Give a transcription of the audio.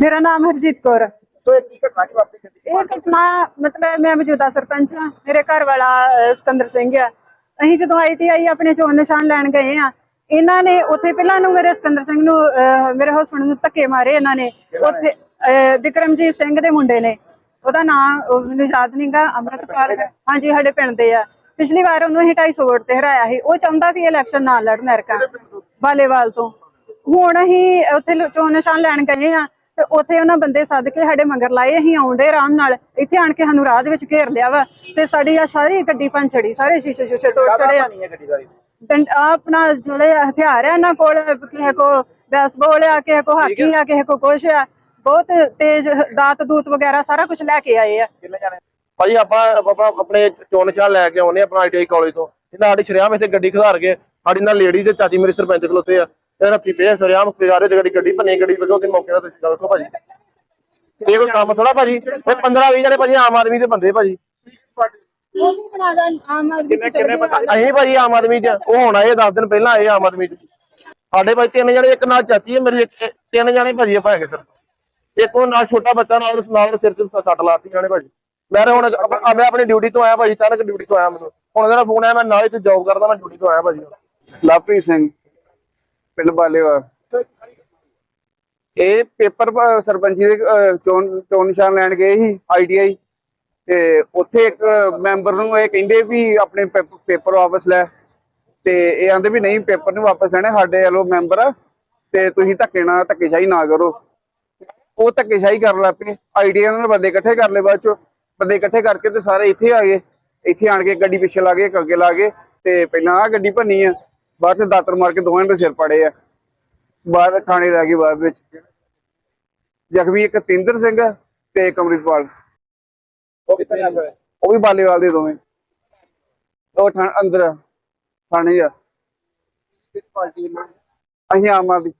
ਮੇਰਾ ਨਾਮ ਹਰਜੀਤ ਕੌਰ ਹੈ। ਸੋ ਇਹ ਕੀ ਘਟਨਾ ਕਿ ਵਾਪਰੀ ਗੱਡੀ ਇਹ ਘਟਨਾ ਮਤਲਬ ਮੈਂ ਮੌਜੂਦਾ ਸਰਪੰਚ ਹਾਂ ਮੇਰੇ ਘਰ ਵਾਲਾ ਅਹ, ਸਿਕੰਦਰ ਸਿੰਘ ਆ ਅਸੀਂ ਜਦੋਂ ਆਈਟੀਆਈ ਆਪਣੇ ਚੋਣ ਨਿਸ਼ਾਨ ਲੈਣ ਗਏ ਆ ਇਹਨਾਂ ਨੇ ਉੱਥੇ ਪਹਿਲਾਂ ਨੂੰ ਮੇਰੇ ਸਿਕੰਦਰ ਸਿੰਘ ਨੂੰ ਅਹ, ਮੇਰੇ ਹਸਬੰਡ ਨੂੰ ਧੱਕੇ ਮਾਰੇ ਇਹਨਾਂ ਨੇ। ਉੱਥੇ ਅਹ, ਵਿਕਰਮਜੀਤ ਸਿੰਘ ਦੇ ਮੁੰਡੇ ਨੇ। ਉਹਦਾ ਨਾਮ ਮੈਨੂੰ ਯਾਦ ਨਹੀਂਗਾ ਅਮਰਤਪਾਲ ਹਾਂਜੀ ਸਾਡੇ ਪਿੰਡ ਦੇ ਆ। ਪਿਛਲੀ ਵਾਰ ਉਹਨੂੰ ਅਸੀਂ 250 ਵੋਟ ਤੇ ਹਰਾਇਆ ਸੀ। ਉਹ ਚਾਹੁੰਦਾ ਵੀ ਇਲੈਕਸ਼ਨ ਨਾ ਲੜਨ ਐਰਕਾ ਬਾਲੇਵਾਲ ਤੋਂ? ਹੁਣ ਅਸੀਂ ਉੱਥੇ ਲੋ- ਚੋਣ ਨਿਸ਼ਾਨ ਲੈਣ ਗਏ ਆ ਤੇ ਉੱਥੇ ਉਹਨਾਂ ਬੰਦੇ ਸੱਦ ਕੇ ਸਾਡੇ ਮਗਰ ਲਾਏ ਅਸੀਂ ਆਉਂਦੇ ਆਰਾਮ ਨਾਲ। ਇੱਥੇ ਆਣ ਕੇ ਸਾਨੂੰ ਰਾਹ ਦੇ ਵਿੱਚ ਘੇਰ ਲਿਆ ਵਾ ਤੇ ਸਾਡੀ ਆ ਸਾਰੀ ਗੱਡੀ ਪੰਛੜੀ ਸਾਰੇ ਸ਼ੀਸ਼ੇ ਸ਼ੂਸ਼ੇ ਤੋੜ ਚੜੇ ਆ ਡੰਡ ਆਪਣਾ ਜਿਹੜੇ ਹਥਿਆਰ ਆ ਇਹਨਾਂ ਕੋਲ ਕਿਸੇ ਕੋ ਬੈਸਬਾਲ ਆ ਕਿਸੇ ਕੋ ਹਾਕੀ ਆ ਕਿਸੇ ਕੋ ਕੁਛ ਆ ਬਹੁਤ ਤੇਜ਼ ਦਾਤ ਦੂਤ ਵਗੈਰਾ ਸਾਰਾ ਕੁਝ ਲੈ ਕੇ ਆਏ ਆ। ਭਾਜੀ ਆਪਾਂ ਆਪਣਾ ਆਪਣੇ ਚੋਣ ਨਿਸ਼ਾਨ ਲੈ ਕੇ ਆਉਨੇ ਆਪਣਾ ਆਈਟੀਆਈ ਕਾਲਜ ਤੋਂ। ਇਹਨਾਂ ਸਾਡੀ ਸ਼ਰਿਆਮ ਇੱਥੇ ਗੱਡੀ ਖਿਲਾਰ ਕੇ ਸਾਡੀ ਨਾਲ ਲੇਡੀਜ਼ ਤੇ ਚਾਚੀ ਮੇਰੇ ਸਰਪੰਚ ਖਲੋਤੇ ਆ। ਰੱਤੀ ਪਏ ਸ਼ਰਿਆਮ ਖਿਲਾਰੇ ਤੇ ਗੱਡੀ ਗੱਡੀ ਭੰਨੀ ਗੱਡੀ ਵਗੋ ਤੇ ਮੌਕੇ ਦਾ ਤੁਸੀਂ ਗੱਲ ਕਰੋ ਭਾਜੀ। ਇਹ ਕੋਈ ਕੰਮ ਥੋੜਾ ਭਾਜੀ ਇਹ 15 20 ਜਣੇ ਭਾਜੀ ਆਮ ਆਦਮੀ ਦੇ ਬੰਦੇ ਭਾਜੀ। ਉਹ ਵੀ ਬਣਾ ਦਾ ਆਮ ਆਦਮੀ ਕਿੰਨੇ ਕਿੰਨੇ ਅਸੀਂ ਭਾਜੀ ਆਮ ਆਦਮੀ ਚ ਉਹ ਹੁਣ ਆਏ 10 ਦਿਨ ਪਹਿਲਾਂ ਆਏ ਆਮ ਆਦਮੀ ਚ। ਸਾਡੇ ਭਾਈ ਤਿੰਨ ਜਣੇ ਇੱਕ ਨਾਲ ਚਾਚੀ ਹੈ ਮੇਰੀ ਇੱਕ- ਤਿੰਨ ਜਣੇ ਭਾਜੀ ਆਪਾਂ ਹੈਗੇ ਸਰ। ਇੱਕ ਉਹ ਨਾਲ ਛੋਟਾ ਬੱਚਾ ਨਾਲ ਉਸ ਨਾਲ ਸਿਰ ਤੇ ਸੱਟ ਲਾਤੀ ਜਾਣੇ ਭਾਜੀ। ਮੈਂ ਤਾਂ ਹੁਣ ਮੈਂ ਆਪਣੀ ਡਿਊਟੀ ਤੋਂ ਆਇਆ ਭਾਜੀ ਅਚਾਨਕ ਡਿਊਟੀ ਤੋਂ ਆਇਆ ਮੈਨੂੰ। ਹੁਣ ਉਹਦਾ ਫੋਨ ਆਇਆ ਮੈਂ ਨਾਲ ਹੀ ਤੇ ਜੌਬ ਕਰਦਾ ਮੈਂ ਡਿਊਟੀ ਤੋਂ ਆਇਆ ਭਾਜੀ। ਲਵਪ੍ਰੀਤ ਸਿੰਘ ਪਿੰਡ ਬਾਲੇਵਾਲ ਇਹ ਪੇਪਰ ਸਰਪੰਚੀ ਦੇ ਚੋਣ ਚੋਣ ਨਿਸ਼ਾਨ ਲੈਣ ਗਏ ਸੀ ਆਈਟੀਆਈ ਤੇ ਉੱਥੇ ਇੱਕ ਮੈਂਬਰ ਨੂੰ ਇਹ ਕਹਿੰਦੇ ਵੀ ਆਪਣੇ ਪੇਪਰ ਵਾਪਸ ਲੈ। ਤੇ ਇਹ ਆਂਦੇ ਵੀ ਨਹੀਂ, ਪੇਪਰ ਨਹੀਂ ਵਾਪਸ ਲੈਣੇ, ਸਾਡੇ ਵੱਲੋਂ ਮੈਂਬਰ। ਆ ਤੇ ਤੁਸੀਂ ਧੱਕੇ ਨਾਲ, ਧੱਕੇਸ਼ਾਹੀ ਨਾ ਕਰੋ। ਉਹ ਧੱਕੇਸ਼ਾਹੀ ਕਰਨ ਲੱਗ ਪਏ। ਆਈਟੀਆਈ ਨਾਲ ਬੰਦੇ ਇਕੱਠੇ ਕਰ ਲਏ ਬਾਅਦ ਚ। ਬੰਦੇ ਇਕੱਠੇ ਕਰਕੇ ਤੇ ਸਾਰੇ ਇੱਥੇ ਆ ਗਏ। ਇੱਥੇ ਆਣ ਕੇ ਗੱਡੀ ਪਿੱਛੇ ਲਾ ਗਏ ਅੱਗੇ ਲਾ ਗਏ। ਤੇ ਪਹਿਲਾਂ ਆ ਗੱਡੀ ਭੰਨੀ ਆ। ਬਾਅਦ ਚ ਦਾਤਰ ਮਾਰ ਕੇ ਦੋਵਾਂ ਦੇ ਸਿਰ ਪੜੇ ਆ। ਬਾਹਰ ਥਾਣੇ ਦਾ ਗਏ ਬਾਅਦ ਵਿੱਚ। ਜ਼ਖਮੀ ਇੱਕ ਤਿੰਦਰ ਸਿੰਘ ਤੇ ਇੱਕ ਅੰਮ੍ਰਿਤਪਾਲ। ਉਹ ਵੀ ਬਾਲੇਵਾਲ ਦੇ ਦੋਵੇਂ। ਉਹ ਥਾਂ ਅੰਦਰ ਥਾਣੇ ਆ। ਅਸੀਂ ਆਮ ਆਦਮੀ।